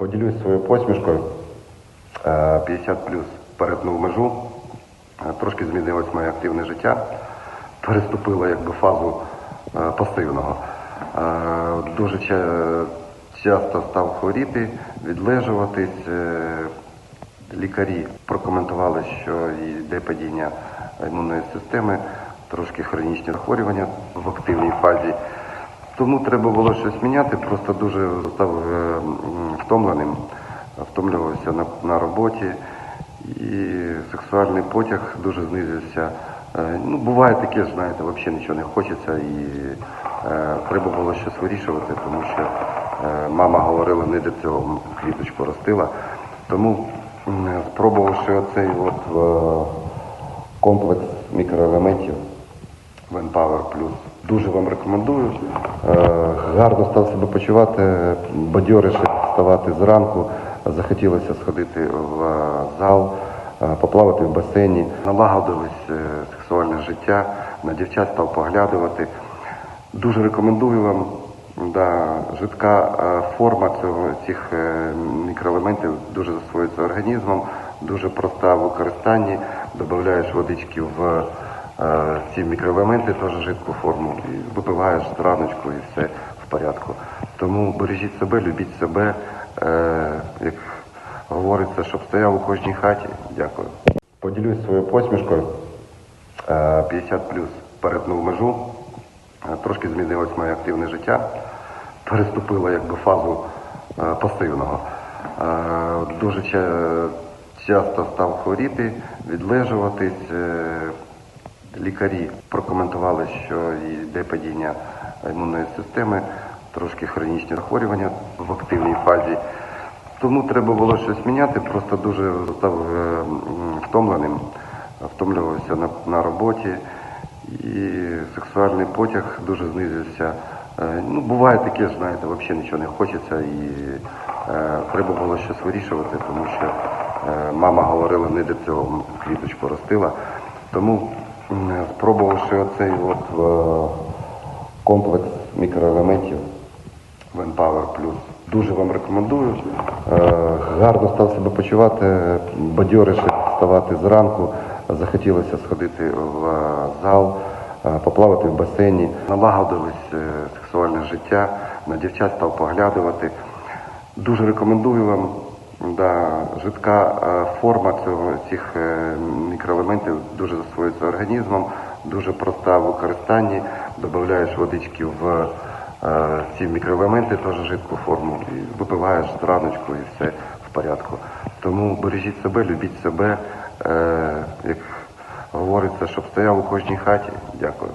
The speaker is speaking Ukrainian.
Поділюсь своєю посмішкою. Е, 50 плюс перетнув межу. Е, Трошки змінилось моє активне життя. Переступило якби фазу е, пасивного. Е, Дуже часто став хворіти, відлежуватись. Е, Лікарі прокоментували, що йде падіння імунної системи, трошки хронічні захворювання в активній фазі. Тому треба було щось міняти, просто дуже став е, втомленим, втомлювався на, на роботі і сексуальний потяг дуже знизився. Е, Ну, буває таке, знаєте, взагалі нічого не хочеться і е, треба було щось вирішувати, тому що е, мама говорила, не до цього квіточку ростила. Тому м, спробувавши оцей от е, комплекс мікроелементів, Венпауер Плюс. Дуже вам рекомендую. Е, Гарно став себе почувати, бадьорише вставати зранку. Захотілося сходити в е, зал, е, поплавати в басейні. Налагодилось е, сексуальне життя, на дівчат став поглядувати. Дуже рекомендую вам. Да, жидка форма цього цих мікроелементів дуже засвоюється організмом, дуже проста в використанні. Додаєш водички в ці мікроелементи, теж жидку форму, і випиваєш зраночку і все в порядку. Тому бережіть себе, любіть себе, як говориться, щоб стояв у кожній хаті. Дякую. Поділюсь своєю посмішкою. Е, 50 плюс перетнув межу. Е, Трошки змінилось моє активне життя. Переступило якби фазу е, пасивного. Е, Дуже часто став хворіти, відлежуватись. Е, Лікарі прокоментували, що йде падіння імунної системи, трошки хронічні захворювання в активній фазі. Тому треба було щось міняти, просто дуже став е, втомленим, втомлювався на, на роботі і сексуальний потяг дуже знизився. Е, Ну, буває таке, знаєте, взагалі нічого не хочеться і е, треба було щось вирішувати, тому що е, мама говорила, не до цього квіточку ростила. Тому м, спробувавши оцей от е, комплекс мікроелементів, Венпауер Плюс. Дуже вам рекомендую. Е, Гарно став себе почувати, бадьорише вставати зранку. Захотілося сходити в е, зал, е, поплавати в басейні. Налагодилось сексуальне життя, на дівчат став поглядувати. Дуже рекомендую вам. Да, жидка форма цього цих мікроелементів дуже засвоюється організмом, дуже проста в використанні. Додаєш водички в ці мікроелементи, теж жидку форму, і випиваєш зраночку і все в порядку. Тому бережіть себе, любіть себе, е, як говориться, щоб стояв у кожній хаті. Дякую.